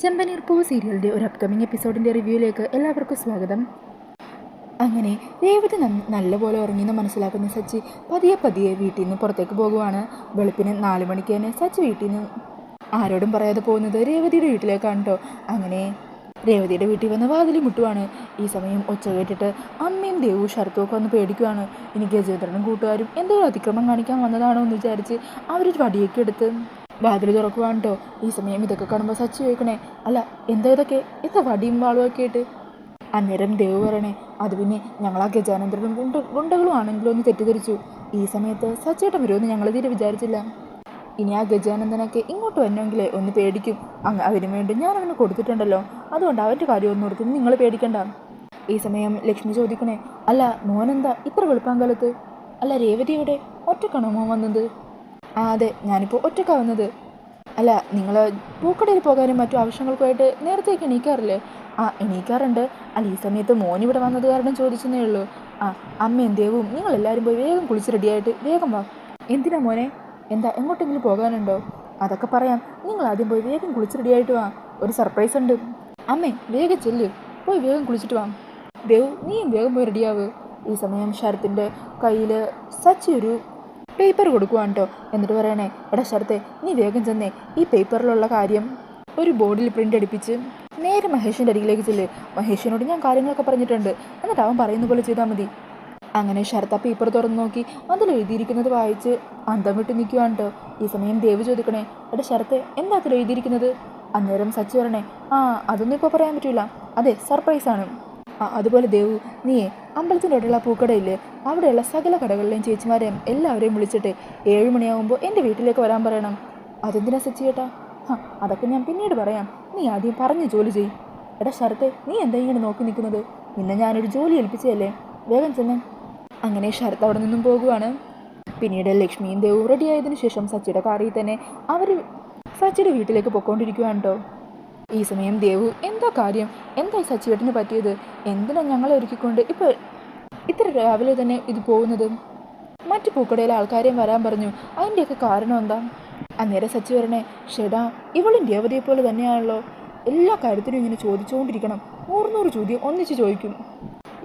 ചെമ്പനീർ പൂ സീരിയലിന്റെ ഒരു അപ്കമിങ് എപ്പിസോഡിന്റെ റിവ്യൂയിലേക്ക് എല്ലാവർക്കും സ്വാഗതം. അങ്ങനെ രേവതി നല്ലപോലെ ഉറങ്ങിയെന്ന് മനസ്സിലാക്കുന്ന സച്ചി പതിയെ പതിയെ വീട്ടിൽ നിന്ന് പുറത്തേക്ക് പോകുവാണ്. വെളുപ്പിന് നാല് മണിക്ക് തന്നെ സച്ചി വീട്ടിൽ നിന്ന് ആരോടും പറയാതെ പോകുന്നത് രേവതിയുടെ വീട്ടിലേക്കാണ് കേട്ടോ അങ്ങനെ രേവതിയുടെ വീട്ടിൽ വന്ന് വാതിൽ മുട്ടുവാണ്. ഈ സമയം ഒച്ച കേട്ടിട്ട് അമ്മയും ദേവു ഷർത്തും ഒക്കെ വന്ന് പേടിക്കുവാണ്. ഇനി ഗജേന്ദ്രനും കൂട്ടുകാരും എന്തോ അതിക്രമം കാണിക്കാൻ വന്നതാണോ? എന്ന് വിചാരിച്ച് അവരൊരു വടിയൊക്കെ എടുത്ത് വാതിൽ തുറക്കുവാണ് കേട്ടോ ഈ സമയം ഇതൊക്കെ കാണുമ്പോൾ സച്ചി ചോദിക്കണേ അല്ല എന്താ ഇതൊക്കെ? എന്താ വടിയും വാളും ഒക്കെ ആയിട്ട്? അന്നേരം ദേവ് പറയണേ അത് പിന്നെ ഞങ്ങൾ ആ ഗജാനന്ദനും ഗുണ്ട ഗുണ്ടകളും ആണെങ്കിലും ഒന്ന് തെറ്റിദ്ധരിച്ചു. ഈ സമയത്ത് സച്ചേട്ടൻ വരുമെന്ന് ഞങ്ങൾ തീരെ വിചാരിച്ചില്ല. ഇനി ആ ഗജാനന്ദനൊക്കെ ഇങ്ങോട്ട് വന്നെങ്കിൽ ഒന്ന് പേടിക്കും. അങ്ങ് അതിനു വേണ്ടി ഞാൻ അവന് കൊടുത്തിട്ടുണ്ടല്ലോ. അതുകൊണ്ട് അവന്റെ കാര്യം ഒന്നും ഓർത്ത് നിങ്ങൾ പേടിക്കണ്ട. ഈ സമയം ലക്ഷ്മി ചോദിക്കണേ അല്ല മോനെന്താ ഇത്ര വെളുപ്പാങ്കാലത്ത്? അല്ല രേവതി എവിടെ മോൻ വന്നത്? ആ അതെ. ഞാനിപ്പോൾ ഒറ്റക്കാവുന്നത് അല്ല നിങ്ങൾ പൂക്കടയിൽ പോകാനും മറ്റു ആവശ്യങ്ങൾക്കുമായിട്ട് നേരത്തേക്ക് എണീക്കാറില്ലേ? ആ എണീക്കാറുണ്ട്. അല്ല ഈ സമയത്ത് മോൻ ഇവിടെ വന്നത് കാരണം ചോദിച്ചെന്നേ ഉള്ളൂ. ആ അമ്മയും ദേവും നിങ്ങളെല്ലാവരും പോയി വേഗം കുളിച്ച് റെഡിയായിട്ട് വേഗം വാ. എന്തിനാ മോനെ? എന്താ എങ്ങോട്ടെങ്കിലും പോകാനുണ്ടോ? അതൊക്കെ പറയാം. നിങ്ങൾ ആദ്യം പോയി വേഗം കുളിച്ച് റെഡിയായിട്ട് വാ. ഒരു സർപ്രൈസ് ഉണ്ട്. അമ്മേ വേഗം ചെല്ല്. പോയി വേഗം കുളിച്ചിട്ട് വാ. ദേവ് നീയും വേഗം പോയി റെഡിയാവ്. ഈ സമയം ശരത്തിന്റെ കയ്യിൽ സച്ചി ഒരു പേപ്പർ കൊടുക്കുവാണ് കേട്ടോ എന്നിട്ട് പറയണേ എടാ ശരത്തെ നീ വേഗം ചെന്നേ. ഈ പേപ്പറിലുള്ള കാര്യം ഒരു ബോർഡിൽ പ്രിന്റ് അടിപ്പിച്ച് നേരെ മഹേഷിന്റെ അരികിലേക്ക് ചെല്ല്. മഹേഷിനോട് ഞാൻ കാര്യങ്ങളൊക്കെ പറഞ്ഞിട്ടുണ്ട്. എന്നിട്ട് അവൻ പറയുന്ന പോലെ ചെയ്താൽ മതി. അങ്ങനെ ശരത്ത് പേപ്പർ തുറന്നു നോക്കി. അതിൽ എഴുതിയിരിക്കുന്നത് വായിച്ച് അന്തം വിട്ട് നിൽക്കുവാണ് കേട്ടോ ഈ സമയം ദേവ് ചോദിക്കണേ എടാ ശരത്തെ എന്താ അതിൽ എഴുതിയിരിക്കുന്നത്? അന്നേരം സച്ചു പറയണേ ആ അതൊന്നും ഇപ്പോൾ പറയാൻ പറ്റില്ല അതെ സർപ്രൈസാണ് അതുപോലെ ദേവു നീ അമ്പലത്തിന്റെ പൂക്കടയില്ലേ? അവിടെയുള്ള സകല കടകളിലെയും ചേച്ചിമാരെയും എല്ലാവരെയും വിളിച്ചിട്ട് ഏഴ് മണിയാകുമ്പോൾ എന്റെ വീട്ടിലേക്ക് വരാൻ പറയണം. അതെന്തിനാ സച്ചി ചേട്ടാ അതൊക്കെ ഞാൻ പിന്നീട് പറയാം. നീ ആദ്യം പറഞ്ഞ് ജോലി ചെയ് എടാ ശരത്തെ നീ എന്താ ഇങ്ങനെ നോക്കി നിൽക്കുന്നത്? നിന്നെ ഞാനൊരു ജോലി ഏൽപ്പിച്ചതല്ലേ? വേഗം ചെന്ന്. അങ്ങനെ ശരത്ത് അവിടെ നിന്നും പോകുവാണ്. പിന്നീട് ലക്ഷ്മിയും ദേവും റെഡിയായതിനു ശേഷം സച്ചിയുടെ കാറിൽ തന്നെ അവർ സച്ചിയുടെ വീട്ടിലേക്ക് പൊക്കോണ്ടിരിക്കുകയാണ് കേട്ടോ ഈ സമയം ദേവു എന്താ കാര്യം? എന്താ ഈ സച്ചിയേട്ടന് പറ്റിയത്? എന്തിനാ ഞങ്ങളെ ഒരുക്കിക്കൊണ്ട് ഇപ്പോൾ ഇത്ര രാവിലെ തന്നെ ഇത് പോകുന്നത്? മറ്റു പൂക്കടയിലെ ആൾക്കാരെയും വരാൻ പറഞ്ഞു. അതിന്റെയൊക്കെ കാരണം എന്താ? അന്നേരം സച്ചിവരനെ ഷെടാ ഇവളും രേവതിയെ പോലെ തന്നെയാണല്ലോ. എല്ലാ കാര്യത്തിനും ഇങ്ങനെ ചോദിച്ചുകൊണ്ടിരിക്കണം നൂറുനൂറ് നൂറ് ചോദ്യം ഒന്നിച്ച് ചോദിക്കും.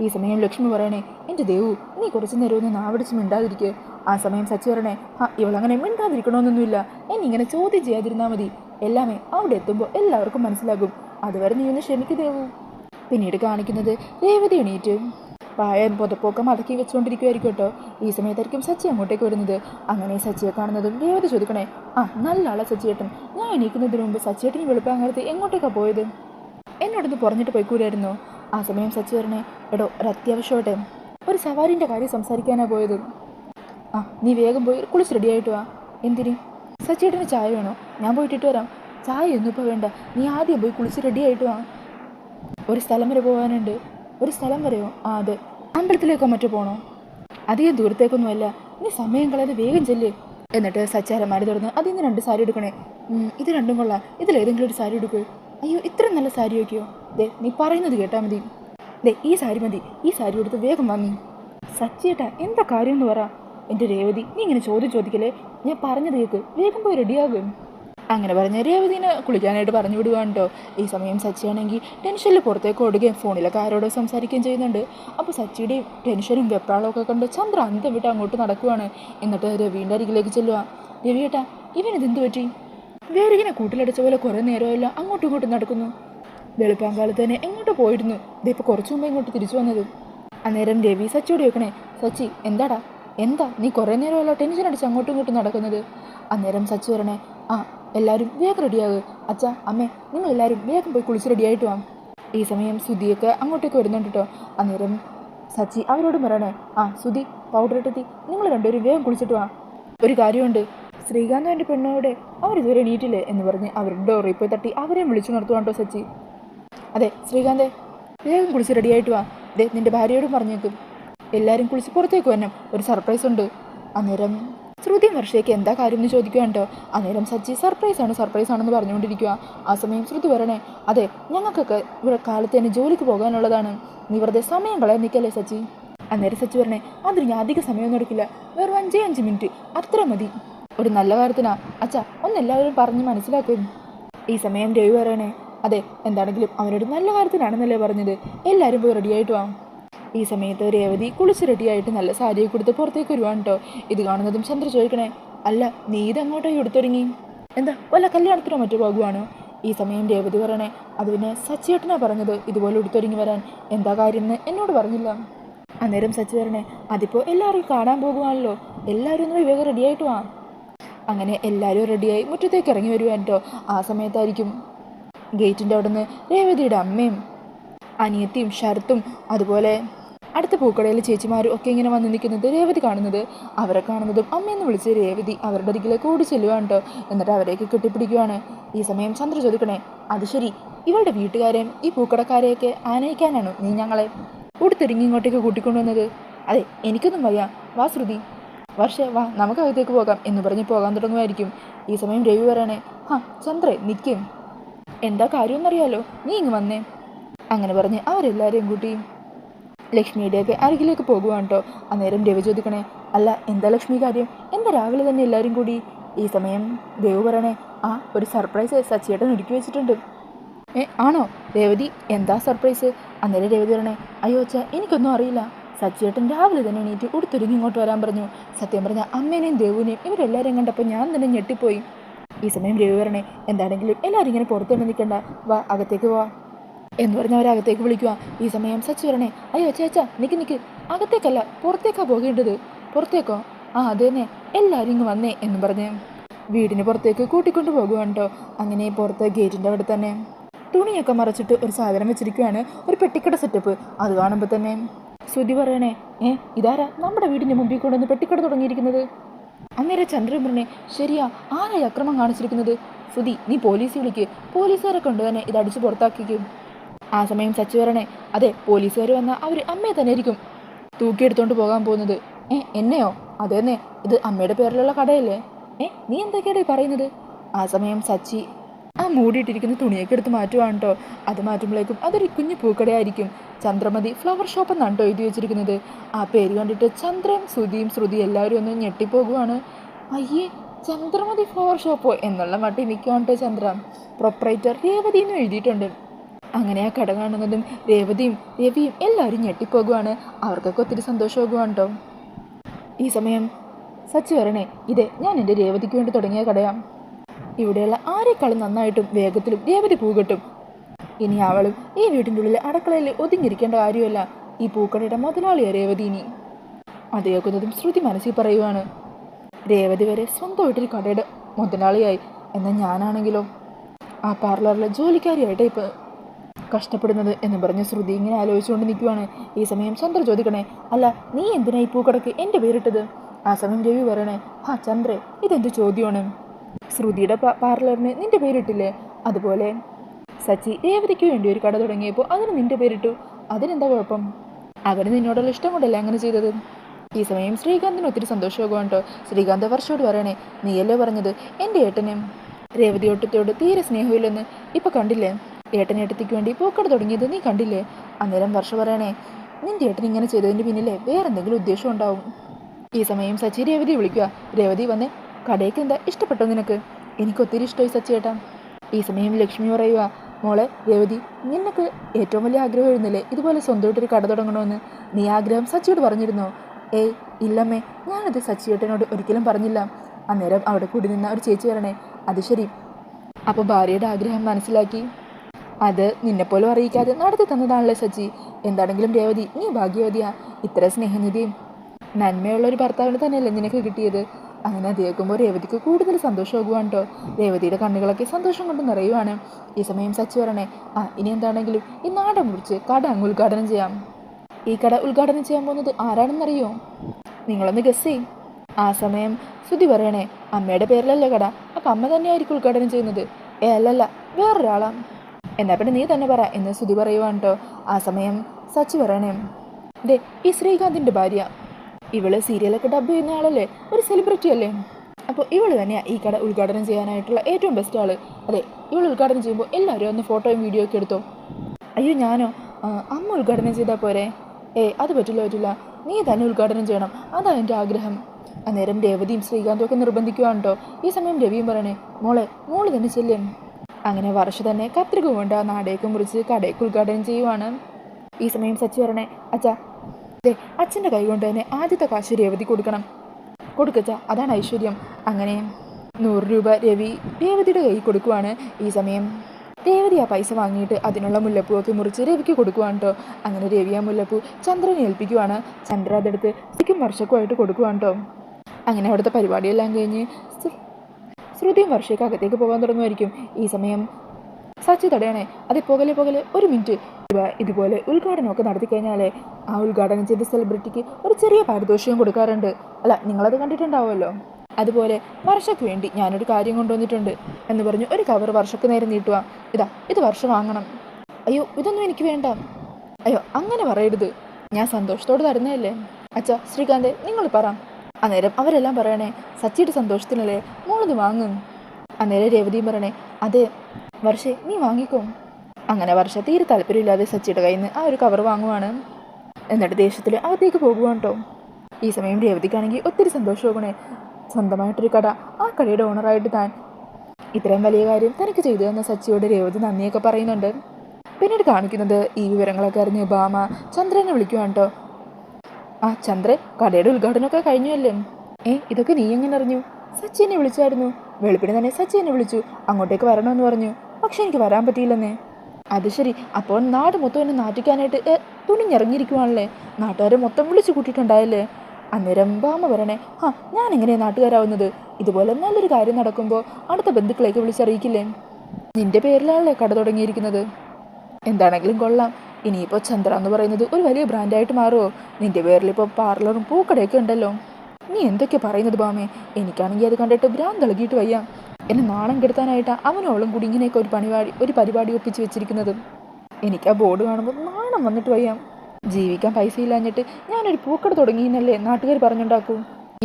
ഈ സമയം ലക്ഷ്മി പറയണേ എന്റെ ദേവു നീ കുറച്ച് നേരം ഒന്ന് നാവടിച്ച് മിണ്ടാതിരിക്കുക ആ സമയം സച്ചി പറയണേ ആ ഇവളങ്ങനെ മിണ്ടാതിരിക്കണമെന്നൊന്നുമില്ല എന്നിങ്ങനെ ചോദ്യം ചെയ്യാതിരുന്നാൽ മതി. എല്ലാമേ അവിടെ എത്തുമ്പോൾ എല്ലാവർക്കും മനസ്സിലാകും. അതുവരെ നീ ഒന്ന് ക്ഷമിക്കു പിന്നീട് കാണിക്കുന്നത് രേവതി എണീറ്റ്. പായം പുതപ്പൊക്കെ മടക്കി വെച്ചുകൊണ്ടിരിക്കുമായിരിക്കും കേട്ടോ. ഈ സമയത്തായിരിക്കും സച്ചി അങ്ങോട്ടേക്ക് വരുന്നത്. അങ്ങനെ സച്ചിയെ കാണുന്നതും രേവതി ചോദിക്കണേ ആ നല്ല ആളാ സച്ചിയേട്ടൻ. ഞാൻ എണീക്കുന്നതിന് മുമ്പ് സച്ചിയേട്ടന് വെളുപ്പാങ്ങാലത്ത് എങ്ങോട്ടേക്കാണ് പോയത്? എന്നോടൊന്ന് പറഞ്ഞിട്ട് പോയിക്കൂടായിരുന്നു. ആ സമയം സച്ചി വരണേ എടോ ഒരു ഒരു സവാരിന്റെ കാര്യം സംസാരിക്കാനാണ് പോയത്. ആ നീ വേഗം പോയി കുളിച്ച് റെഡിയായിട്ട് വാ. എന്തിന്? സച്ചിയേട്ടന് ചായ വേണോ? ഞാൻ പോയിട്ടിട്ട് വരാം. ചായ ഒന്നും ഇപ്പോൾ വേണ്ട. നീ ആദ്യം പോയി കുളിച്ച് റെഡിയായിട്ട് വാ. ഒരു സ്ഥലം വരെ പോകാനുണ്ട് ഒരു സ്ഥലം വരെയോ ആ അതെ. അമ്പലത്തിലേക്കോ മറ്റോ പോകണോ അധികം ദൂരത്തേക്കൊന്നുമല്ല നീ സമയം കളയാതെ വേഗം ചെല്ല്. എന്നിട്ട് സച്ചാരമാരി തുറന്ന് അതിൽ നിന്ന് രണ്ട് സാരി എടുക്കണേ. ഇത് രണ്ടും കൊള്ളാം. ഇതിലേതെങ്കിലും ഒരു സാരി എടുക്കൂ. അയ്യോ ഇത്ര നല്ല സാരി ഒക്കെയോ ദേ നീ പറയുന്നത് കേട്ടാൽ മതി. ദേ ഈ സാരി മതി. ഈ സാരി എടുത്ത് വേഗം വാങ്ങി സച്ചിയേട്ടാ എന്താ കാര്യം എന്ന് പറ. എന്റെ രേവതി നീ ഇങ്ങനെ ചോദ്യം ചോദിക്കലേ ഞാൻ പറഞ്ഞത് കേൾക്ക് വേഗം പോയി റെഡിയാകും അങ്ങനെ പറഞ്ഞ രേവതിനെ കുളിക്കാനായിട്ട് പറഞ്ഞു വിടുകയാണ് കേട്ടോ ഈ സമയം സച്ചിയാണെങ്കിൽ ടെൻഷനിൽ പുറത്തേക്ക് ഓടുകയും ഫോണിലൊക്കെ ആരോടോ സംസാരിക്കുകയും ചെയ്യുന്നുണ്ട്. അപ്പോൾ സച്ചിയുടെയും ടെൻഷനും വെപ്രാളമൊക്കെ കണ്ട് ചന്ദ്ര അന്തം വിട്ട് അങ്ങോട്ട് നടക്കുവാണ്. എന്നിട്ട് രവീന്റെ അരികിലേക്ക് ചെല്ലുക രവിയേട്ടാ ഇവനിതെന്ത് പറ്റി? വേറെ ഇങ്ങനെ കൂട്ടിലടിച്ച പോലെ കുറേ നേരമല്ല അങ്ങോട്ടും ഇങ്ങോട്ടും നടക്കുന്നു. വെളുപ്പാങ്കാലത്ത് തന്നെ എങ്ങോട്ട് പോയിരുന്നു. ഇതിപ്പോൾ കുറച്ച് മുമ്പ് ഇങ്ങോട്ട് തിരിച്ചു വന്നത്. അന്നേരം രവി സച്ചിയോട് ചോദിക്കണേ സച്ചി എന്താടാ? എന്താ? നീ കുറേ നേരമല്ല ടെൻഷൻ അടിച്ച് അങ്ങോട്ടും ഇങ്ങോട്ടും നടക്കുന്നത്. അന്നേരം സച്ചു വരണേ ആ എല്ലാവരും വേഗം റെഡിയാകുക അച്ഛാ അമ്മേ നിങ്ങൾ എല്ലാവരും വേഗം പോയി കുളിച്ച് റെഡിയായിട്ട് വാ. ഈ സമയം സുധിയൊക്കെ അങ്ങോട്ടേക്ക് വരുന്നുണ്ട് കേട്ടോ അന്നേരം സച്ചി അവരോട് പറയണേ ആ സുധി പൗഡർ ഇട്ടെത്തി നിങ്ങൾ രണ്ടുപേരും വേഗം കുളിച്ചിട്ട് വാ. ഒരു കാര്യമുണ്ട്. ശ്രീകാന്ത് എന്റെ പെണ്ണോടെ അവരിതുവരെ എണീറ്റില്ലേ? എന്ന് പറഞ്ഞ് അവരുടെ ഡോറിൽ പോയി തട്ടി അവരെയും വിളിച്ചു നിർത്തുവാണ്ടോ സച്ചി. അതെ ശ്രീകാന്തേ വേഗം കുളിച്ച് റെഡിയായിട്ട് വാ. ദേ നിന്റെ ഭാര്യയോടും പറഞ്ഞേക്കും. എല്ലാവരും കുളിച്ച് പുറത്തേക്ക് വരണം. ഒരു സർപ്രൈസ് ഉണ്ട്. അന്നേരം ശ്രുതിയും വർഷയ്ക്ക് എന്താ കാര്യം എന്ന് ചോദിക്കുകയാണ്ടോ അന്നേരം സജ്ജി സർപ്രൈസ് ആണ് സർപ്രൈസ് ആണെന്ന് പറഞ്ഞുകൊണ്ടിരിക്കുക. ആ സമയം ശ്രുതി വരണേ അതെ ഞങ്ങൾക്കൊക്കെ ഇവിടെ കാലത്ത് തന്നെ ജോലിക്ക് പോകാനുള്ളതാണ്. നീ വെറുതെ സമയം കളയാൻ നിൽക്കല്ലേ സച്ചി? അന്നേരം സച്ചി പറഞ്ഞേ അതിന് ഞാൻ അധിക സമയമൊന്നും എടുക്കില്ല. വെറും അഞ്ചേ അഞ്ച് മിനിറ്റ്. അത്ര മതി. ഒരു നല്ല കാര്യത്തിനാ. അച്ഛാ ഒന്നെല്ലാവരും പറഞ്ഞ് മനസ്സിലാക്കും. ഈ സമയം രവി പറയണേ അതെ എന്താണെങ്കിലും അവനൊരു നല്ല കാര്യത്തിനാണെന്നല്ലേ പറഞ്ഞത്. എല്ലാവരും പോയി റെഡിയായിട്ട് വാ. ഈ സമയത്ത് രേവതി കുളിച്ച് റെഡിയായിട്ട് നല്ല സാരിയെ കൊടുത്ത് പുറത്തേക്ക് വരുവാണ് കേട്ടോ ഇത് കാണുന്നതും ചന്ദ്ര ചോദിക്കണേ അല്ല നീ ഇതെങ്ങോട്ടോ എടുത്തൊരുങ്ങി എന്താ വല്ല കല്യാണത്തിനോ മറ്റോ പോകുവാണോ? ഈ സമയം രേവതി പറയണേ അത് പിന്നെ സച്ചിയേട്ടനാ പറഞ്ഞത് ഇതുപോലെ ഉടുത്തൊരുങ്ങി വരാൻ. എന്താ കാര്യം എന്ന് എന്നോട് പറഞ്ഞില്ല. അന്നേരം സച്ചി പറഞ്ഞേ അതിപ്പോൾ എല്ലാവരും കാണാൻ പോകുവാണല്ലോ എല്ലാവരും ഒന്ന് വേഗം റെഡിയായിട്ട് വാ. അങ്ങനെ എല്ലാവരും റെഡിയായി മുറ്റത്തേക്ക് ഇറങ്ങി വരുവാൻ കേട്ടോ ആ സമയത്തായിരിക്കും ഗേറ്റിന്റെ അവിടെ നിന്ന് രേവതിയുടെ അമ്മയും അനിയത്തിയും ശരത്തും അതുപോലെ അടുത്ത പൂക്കടയിൽ ചേച്ചിമാരും ഒക്കെ ഇങ്ങനെ വന്ന് നിൽക്കുന്നത് രേവതി കാണുന്നത്. അവരെ കാണുന്നതും അമ്മയെന്ന് വിളിച്ച് രേവതി അവരുടെ അരികിലേക്ക് ഓടി ചെല്ലുകയാണ് കേട്ടോ എന്നിട്ട് അവരെയൊക്കെ കെട്ടിപ്പിടിക്കുവാണ്. ഈ സമയം ചന്ദ്ര ചോദിക്കണേ അത് ശരി ഇവളുടെ വീട്ടുകാരെയും ഈ പൂക്കടക്കാരെയൊക്കെ ആനയിക്കാനാണ് നീ ഞങ്ങളെ? ഉടുത്തിരിങ്ങി ഇങ്ങോട്ടേക്ക് കൂട്ടിക്കൊണ്ടുവന്നത് അതെ എനിക്കൊന്നും വയ്യ. വാ ശ്രുതി. വർഷേ വാ നമുക്ക് അകത്തേക്ക് പോകാം എന്ന് പറഞ്ഞ് പോകാൻ തുടങ്ങുമായിരിക്കും. ഈ സമയം രവി പറയണേ ഹാ ചന്ദ്രേ നിൽക്കും എന്താ കാര്യമെന്നറിയാലോ നീ ഇങ്ങ് വന്നേ. അങ്ങനെ പറഞ്ഞ് അവരെല്ലാവരെയും കൂട്ടി ലക്ഷ്മിയുടെയൊക്കെ അരികിലേക്ക് പോകുവാണ് കേട്ടോ അന്നേരം രവി ചോദിക്കണേ അല്ല എന്താ ലക്ഷ്മി കാര്യം? എന്താ രാവിലെ തന്നെ എല്ലാവരും കൂടി? ഈ സമയം ദേവ് പറയണേ ആ ഒരു സർപ്രൈസ് സച്ചിയേട്ടൻ ഒരുക്കി വെച്ചിട്ടുണ്ട്. ഏ ആണോ? രേവതി എന്താ സർപ്രൈസ് അന്നേരം രേവതി പറയണേ അയ്യോ അച്ഛാ എനിക്കൊന്നും അറിയില്ല. സച്ചിയേട്ടൻ രാവിലെ തന്നെ എണീറ്റ് ഉടുത്തൊരുങ്ങി ഇങ്ങോട്ട് വരാൻ പറഞ്ഞു. സത്യം പറഞ്ഞ അമ്മേനെയും ദേവുവിനെയും ഇവരെല്ലാവരെയും കണ്ടപ്പോൾ ഞാൻ തന്നെ ഞെട്ടിപ്പോയി. ഈ സമയം രവി പറയണേ എന്താണെങ്കിലും എല്ലാവരും ഇങ്ങനെ പുറത്തുകൊണ്ട് നിൽക്കണ്ട. വാ അകത്തേക്ക് പോവാ എന്ന് പറഞ്ഞ് അവരകത്തേക്ക് വിളിക്കുക. ഈ സമയം സച്ചുവരണേ അയ്യോ ചേച്ചാ നിക്ക് നിക്ക്. അകത്തേക്കല്ല പുറത്തേക്കാ പോകേണ്ടത്. പുറത്തേക്കോ? ആ അതേന്നെ എല്ലാവരും ഇങ്ങ് വന്നേ എന്ന് പറഞ്ഞ് വീടിന് പുറത്തേക്ക് കൂട്ടിക്കൊണ്ട് പോകുവാണ് കേട്ടോ അങ്ങനെ പുറത്ത് ഗേറ്റിന്റെ അവിടെ തന്നെ തുണിയൊക്കെ മറച്ചിട്ട് ഒരു സാധനം വെച്ചിരിക്കുകയാണ് ഒരു പെട്ടിക്കട സെറ്റപ്പ് അത് കാണുമ്പോൾ തന്നെ ശ്രുതി പറയണേ ഏ ഇതാരാ? നമ്മുടെ വീടിന്റെ മുമ്പിൽ കൊണ്ടുവന്ന് പെട്ടിക്കട തുടങ്ങിയിരിക്കുന്നത്? അന്നേരം ചന്ദ്രൻ പറഞ്ഞേ ശരിയാ ആരായി അക്രമം കാണിച്ചിരിക്കുന്നത്? ശ്രുതി നീ പോലീസ് വിളിക്ക്. പോലീസുകാരെ കൊണ്ടുതന്നെ ഇത് അടിച്ച് പുറത്താക്കിക്കും. ആ സമയം സച്ചി പറയണേ അതെ പോലീസുകാർ വന്ന അവർ അമ്മയെ തന്നെ ആയിരിക്കും തൂക്കിയെടുത്തോണ്ട് പോകാൻ പോകുന്നത്. ഏ എന്നെയോ? അതേന്നെ ഇത് അമ്മയുടെ പേരിലുള്ള കടയല്ലേ? ഏ നീ എന്തൊക്കെയാണ് പറയുന്നത്? ആ സമയം സച്ചി ആ മൂടിയിട്ടിരിക്കുന്ന തുണിയൊക്കെ എടുത്ത് മാറ്റുവാണ് കേട്ടോ അത് മാറ്റുമ്പോഴേക്കും അതൊരു കുഞ്ഞു പൂക്കടയായിരിക്കും. ചന്ദ്രമതി ഫ്ലവർ ഷോപ്പ് എന്നാണ് കേട്ടോ എഴുതി വെച്ചിരിക്കുന്നത്. ആ പേര് കണ്ടിട്ട് ചന്ദ്രൻ ശ്രുതിയും ശ്രുതി എല്ലാവരും ഒന്ന് ഞെട്ടിപ്പോകുവാണ്. അയ്യേ ചന്ദ്രമതി ഫ്ലവർ ഷോപ്പോ എന്നുള്ള മട്ടി നിൽക്കുവാണ് കേട്ടോ ചന്ദ്ര പ്രൊപ്പറേറ്റർ രേവതി എന്ന് എഴുതിയിട്ടുണ്ട്. അങ്ങനെ ആ കട കാണുന്നതും രേവതിയും രവിയും എല്ലാവരും ഞെട്ടിപ്പോകുവാണ്. അവർക്കൊക്കെ ഒത്തിരി സന്തോഷമാകുവാണ് കേട്ടോ ഈ സമയം സച്ചി വരണേ ഇത് ഞാൻ എന്റെ രേവതിക്ക് വേണ്ടി തുടങ്ങിയ കടയാം. ഇവിടെയുള്ള ആരെക്കാളും നന്നായിട്ടും വേഗത്തിലും രേവതി പൂകട്ടും ഇനി അവളും ഈ വീട്ടിന്റെ ഉള്ളിൽ അടക്കളയിൽ ഒതുങ്ങിയിരിക്കേണ്ട കാര്യമല്ല. ഈ പൂക്കടയുടെ മുതലാളിയ രേവതി ഇനി. അത് കേൾക്കുന്നതും ശ്രുതി മനസ്സിൽ പറയുവാണ് രേവതി വരെ സ്വന്തം വീട്ടിൽ കടയുടെ മുതലാളിയായി. എന്നാൽ ഞാനാണെങ്കിലോ? ആ പാർലറിലെ ജോലിക്കാരിയായിട്ട് ഇപ്പോൾ കഷ്ടപ്പെടുന്നത് എന്ന് പറഞ്ഞ് ശ്രുതി ഇങ്ങനെ ആലോചിച്ചുകൊണ്ട് നിൽക്കുവാണ്. ഈ സമയം ചന്ദ്ര ചോദിക്കണേ അല്ല നീ എന്തിനാ ഈ പൂക്കടക്ക്? എന്റെ പേരിട്ടത്? ആ സമയം രവി പറയണേ ഹാ ചന്ദ്രേ ഇതെന്ത് ചോദ്യമാണ്? ശ്രുതിയുടെ പാർലറിന് നിന്റെ പേരിട്ടില്ലേ? അതുപോലെ സച്ചി രേവതിക്ക് വേണ്ടി ഒരു കട തുടങ്ങിയപ്പോൾ അതിന് നിന്റെ പേരിട്ടു. അതിനെന്താ കുഴപ്പം? അവന് നിന്നോടുള്ള ഇഷ്ടം കൊണ്ടല്ലേ അങ്ങനെ ചെയ്തത്? ഈ സമയം ശ്രീകാന്തിന് ഒത്തിരി സന്തോഷമാകും കേട്ടോ ശ്രീകാന്ത് വർഷോട് പറയണേ നീയല്ലേ പറഞ്ഞത്? എന്റെ ഏട്ടനും രേവതി ഒട്ടത്തോട് തീരെ സ്നേഹമില്ലെന്ന് ഇപ്പൊ കണ്ടില്ലേ? ഏട്ടൻ ഏട്ടത്തിക്ക് വേണ്ടി പൂക്കട തുടങ്ങിയത് നീ കണ്ടില്ലേ? അന്നേരം വർഷ പറയണേ നിന്റെ ഏട്ടൻ ഇങ്ങനെ ചെയ്തതിന്റെ പിന്നിലെ വേറെന്തെങ്കിലും ഉദ്ദേശം ഉണ്ടാവും? ഈ സമയം സച്ചി രേവതി വിളിക്കുക. രേവതി വന്നേ കടയ്ക്ക് എന്താ ഇഷ്ടപ്പെട്ടോ നിനക്ക്? എനിക്ക് ഒത്തിരി ഇഷ്ടമായി സച്ചി ഏട്ടാ. ഈ സമയം ലക്ഷ്മി പറയുക മോളെ രേവതി നിനക്ക് ഏറ്റവും വലിയ ആഗ്രഹം ആയിരുന്നില്ലേ ഇതുപോലെ സ്വന്തമായിട്ടൊരു കട തുടങ്ങണമെന്ന് നീ ആഗ്രഹം സച്ചിയോട് പറഞ്ഞിരുന്നോ? ഏയ് ഇല്ലമ്മേ ഞാനത് സച്ചിയേട്ടനോട് ഒരിക്കലും പറഞ്ഞില്ല. അന്നേരം അവിടെ കൂടി നിന്ന ഒരു ചേച്ചി വരണേ അത് ശരി. അപ്പോൾ ഭാര്യയുടെ ആഗ്രഹം മനസ്സിലാക്കി. അത് നിന്നെപ്പോലും അറിയിക്കാതെ നടത്തി തന്നതാണല്ലോ സജി. എന്താണെങ്കിലും രേവതി നീ ഭാഗ്യവതിയാ. ഇത്ര സ്നേഹനിധിയും നന്മയുള്ള ഒരു ഭർത്താവിന് തന്നെയല്ലേ നിനക്ക് കിട്ടിയത്. അങ്ങനെ അത് കേൾക്കുമ്പോൾ രേവതിക്ക് കൂടുതൽ സന്തോഷമാകുവാണ് കേട്ടോ രേവതിയുടെ കണ്ണുകളൊക്കെ സന്തോഷം കൊണ്ട് നിറയുവാണ്. ഈ സമയം സച്ചി പറയണേ ആ ഇനി എന്താണെങ്കിലും ഈ നാടൻ മുറിച്ച് കട അങ്ങ് ഉദ്ഘാടനം ചെയ്യാം. ഈ കട ഉദ്ഘാടനം ചെയ്യാൻ പോകുന്നത് ആരാണെന്നറിയോ? നിങ്ങളൊന്ന് ഗസ് ആ സമയം ശ്രുതി പറയണേ അമ്മയുടെ പേരിലല്ലേ കട. അപ്പം അമ്മ തന്നെയായിരിക്കും ഉദ്ഘാടനം ചെയ്യുന്നത്. ഏ അല്ലല്ല വേറൊരാളാ. എന്നാ പിന്നെ നീ തന്നെ പറ എന്ന് ശ്രുതി പറയുവാണ് കേട്ടോ ആ സമയം സച്ചി പറയണേ. ദേ ഈ ശ്രീകാന്തിന്റെ ഭാര്യ. ഇവൾ സീരിയലൊക്കെ ഡബ് ചെയ്യുന്ന ആളല്ലേ? ഒരു സെലിബ്രിറ്റി അല്ലേ? അപ്പോൾ ഇവൾ തന്നെയാണ് ഈ കട ഉദ്ഘാടനം ചെയ്യാനായിട്ടുള്ള ഏറ്റവും ബെസ്റ്റ് ആൾ. അതെ ഇവൾ ഉദ്ഘാടനം ചെയ്യുമ്പോൾ എല്ലാവരും ഒന്ന് ഫോട്ടോയും വീഡിയോ ഒക്കെ എടുത്തോ. അയ്യോ ഞാനോ? അമ്മ ഉദ്ഘാടനം ചെയ്താൽ പോരെ? ഏ അത് പറ്റില്ല പറ്റില്ല. നീ തന്നെ ഉദ്ഘാടനം ചെയ്യണം. അതാ എന്റെ ആഗ്രഹം. അന്നേരം രേവതിയും ശ്രീകാന്തും ഒക്കെ നിർബന്ധിക്കുവാണ് കേട്ടോ ഈ സമയം രവിയും പറയണേ മോളെ മോൾ തന്നെ ചെല്ലും. അങ്ങനെ വർഷ തന്നെ കത്രിക കൊണ്ട് ആ നാടേക്ക് മുറിച്ച് കടയ്ക്ക് ഉദ്ഘാടനം ചെയ്യുവാണ്. ഈ സമയം സച്ചി പറഞ്ഞേ അച്ഛാ അതെ അച്ഛന്റെ കൈ കൊണ്ട് തന്നെ ആദ്യത്തെ കാശ് രേവതി കൊടുക്കണം. കൊടുക്കച്ച അതാണ് ഐശ്വര്യം. അങ്ങനെ നൂറ് രൂപ രവി രേവതിയുടെ കൈ കൊടുക്കുവാണ് ഈ സമയം. രേവതി ആ പൈസ വാങ്ങിയിട്ട് അതിനുള്ള മുല്ലപ്പൂവൊക്കെ മുറിച്ച് രവിക്ക് കൊടുക്കുവാണ് കേട്ടോ അങ്ങനെ രവി ആ മുല്ലപ്പൂ ചന്ദ്രനെ ഏൽപ്പിക്കുവാണ്. ചന്ദ്ര അതെടുത്ത് സിക്കും വർഷക്കുമായിട്ട് കൊടുക്കുവാണ് കേട്ടോ അങ്ങനെ അവിടുത്തെ പരിപാടിയെല്ലാം കഴിഞ്ഞ് ശ്രുതിയും വർഷയ്ക്ക് അകത്തേക്ക് പോകാൻ തുടങ്ങുമായിരിക്കും. ഈ സമയം സച്ചി തടയണേ അതെ പോകലെ പോകലെ. ഒരു മിനിറ്റ്. ഇതുപോലെ ഉദ്ഘാടനമൊക്കെ നടത്തി കഴിഞ്ഞാൽ ആ ഉദ്ഘാടനം ചെയ്ത സെലിബ്രിറ്റിക്ക് ഒരു ചെറിയ പാരിതോഷികം കൊടുക്കാറുണ്ട്. അല്ല നിങ്ങളത് കണ്ടിട്ടുണ്ടാവുമല്ലോ. അതുപോലെ വർഷയ്ക്ക് വേണ്ടി ഞാനൊരു കാര്യം കൊണ്ടുവന്നിട്ടുണ്ട് എന്ന് പറഞ്ഞ് ഒരു കവർ വർഷക്ക് നേരെ നീട്ടുക. ഇതാ ഇത് വർഷം വാങ്ങണം. അയ്യോ ഇതൊന്നും എനിക്ക് വേണ്ട. അയ്യോ അങ്ങനെ പറയരുത്. ഞാൻ സന്തോഷത്തോട് തരുന്നതല്ലേ? അച്ഛാ ശ്രീകാന്തെ നിങ്ങൾ പറ. അന്നേരം അവരെല്ലാം പറയണേ സച്ചിയുടെ സന്തോഷത്തിനല്ലേ മോളത് വാങ്ങും? അന്നേരം രേവതിയും പറയണേ അതെ വർഷേ നീ വാങ്ങിക്കോ. അങ്ങനെ വർഷ തീരെ താല്പര്യമില്ലാതെ സച്ചിയുടെ കയ്യിൽ നിന്ന് ആ ഒരു കവർ വാങ്ങുവാണ്. എന്നിട്ട് ദേഷ്യത്തിൽ അകത്തേക്ക് പോകുവാണ് കേട്ടോ ഈ സമയം രേവതിക്കാണെങ്കിൽ ഒത്തിരി സന്തോഷമാകണേ സ്വന്തമായിട്ടൊരു കട ആ കടയുടെ ഓണറായിട്ട് താൻ ഇത്രയും വലിയ കാര്യം തനിക്ക് ചെയ്തു തന്ന സച്ചിയോട് രേവതി നന്ദിയൊക്കെ പറയുന്നുണ്ട്. പിന്നീട് കാണിക്കുന്നത് ഈ വിവരങ്ങളൊക്കെ അറിഞ്ഞ് ബാമ ചന്ദ്രനെ വിളിക്കുവാണ് കേട്ടോ ആ ചന്ദ്രൻ കടയുടെ ഉദ്ഘാടനമൊക്കെ കഴിഞ്ഞുവല്ലേ? ഏ ഇതൊക്കെ നീ എങ്ങനെ അറിഞ്ഞു? സച്ചിനെ വിളിച്ചായിരുന്നു. വെളുപ്പിന് തന്നെ സച്ചിനെ വിളിച്ചു. അങ്ങോട്ടേക്ക് വരണമെന്ന് പറഞ്ഞു. പക്ഷെ എനിക്ക് വരാൻ പറ്റിയില്ലെന്നേ. അത് ശരി. അപ്പോൾ നാട് മൊത്തം എന്നെ നാട്ടിക്കാനായിട്ട് ഏ, തുണിഞ്ഞിറങ്ങിയിരിക്കുവാണല്ലേ? നാട്ടുകാരെ മൊത്തം വിളിച്ചു കൂട്ടിയിട്ടുണ്ടായല്ലേ? അന്നേരം ബാമ പറയണേ ആ ഞാൻ എങ്ങനെയാണ് നാട്ടുകാരാവുന്നത്? ഇതുപോലെ നല്ലൊരു കാര്യം നടക്കുമ്പോൾ അടുത്ത ബന്ധുക്കളേക്ക് വിളിച്ചറിയിക്കില്ലേ? നിന്റെ പേരിലാണല്ലേ കട തുടങ്ങിയിരിക്കുന്നത്? എന്താണെങ്കിലും കൊള്ളാം. ഇനിയിപ്പോൾ ചന്ദ്ര എന്ന് പറയുന്നത് ഒരു വലിയ ബ്രാൻഡായിട്ട് മാറുമോ നിന്റെ പേരിൽ ഇപ്പോൾ പാർലറും പൂക്കടയൊക്കെ ഉണ്ടല്ലോ. നീ എന്തൊക്കെ പറയുന്നത് ബാമേ എനിക്കാണെങ്കിൽ അത് കണ്ടിട്ട് ഭ്രാന്ത് ഇളകിയിട്ട് വയ്യ. എന്നെ നാണം കെടുത്താനായിട്ട് അവനോളം കൂടി ഇങ്ങനെയൊക്കെ ഒരു പണിപാടി ഒരു പരിപാടി ഒപ്പിച്ച് വെച്ചിരിക്കുന്നത്. എനിക്ക് ആ ബോർഡ് കാണുമ്പോൾ നാണം വന്നിട്ട് വയ്യ. ജീവിക്കാൻ പൈസ ഇല്ലാഞ്ഞിട്ട് ഞാനൊരു പൂക്കട തുടങ്ങിയെന്നല്ലേ നാട്ടുകാർ പറഞ്ഞുണ്ടാക്കൂ?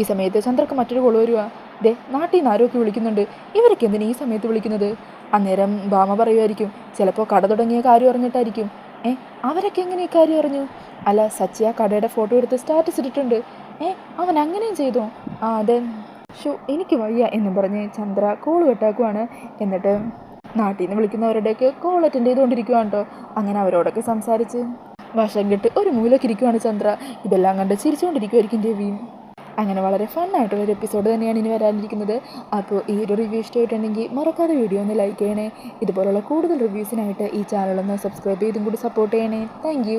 ഈ സമയത്ത് ചന്ദ്രക്ക് മറ്റൊരു കൊള വരുക ദേ നാട്ടിൽ നിന്ന് ആരൊക്കെ വിളിക്കുന്നുണ്ട്? ഇവരൊക്കെ എന്തിനാ ഈ സമയത്ത് വിളിക്കുന്നത്? അന്നേരം ബാമ പറയുമായിരിക്കും ചിലപ്പോൾ കട തുടങ്ങിയ കാര്യം അറിഞ്ഞിട്ടായിരിക്കും. ഏ അവരൊക്കെ എങ്ങനെ ഈ കാര്യം അറിഞ്ഞു? അല്ല സച്ചി ആ കടയുടെ ഫോട്ടോ എടുത്ത് സ്റ്റാറ്റസ് ഇട്ടിട്ടുണ്ട്. ഏ അവൻ അങ്ങനെയും ചെയ്തു? ആ അതെ. ഷോ എനിക്ക് വയ്യ എന്ന് പറഞ്ഞ് ചന്ദ്ര കോൾ കെട്ടാക്കുവാണ്. എന്നിട്ട് നാട്ടിൽ നിന്ന് വിളിക്കുന്നവരുടെയൊക്കെ കോൾ അറ്റൻഡ് ചെയ്തുകൊണ്ടിരിക്കുകയാണ് കേട്ടോ. അങ്ങനെ അവരോടൊക്കെ സംസാരിച്ച് വശം കെട്ട് ഒരു മൂലക്കിരിക്കുവാണ് ചന്ദ്ര. ഇതെല്ലാം കണ്ട് ചിരിച്ചുകൊണ്ടിരിക്കുമായിരിക്കും രവിയും അങ്ങനെ വളരെ ഫണ്ണായിട്ടുള്ളൊരു എപ്പിസോഡ് തന്നെയാണ് ഇനി വരാനിരിക്കുന്നത്. അപ്പോൾ ഈ ഒരു റിവ്യൂ ഇഷ്ടമായിട്ടുണ്ടെങ്കിൽ മറക്കാതെ വീഡിയോ ഒന്ന് ലൈക്ക് ചെയ്യണേ. ഇതുപോലുള്ള കൂടുതൽ റിവ്യൂസിനായിട്ട് ഈ ചാനലൊന്ന് സബ്സ്ക്രൈബ് ചെയ്തും കൂടി സപ്പോർട്ട് ചെയ്യണേ. താങ്ക്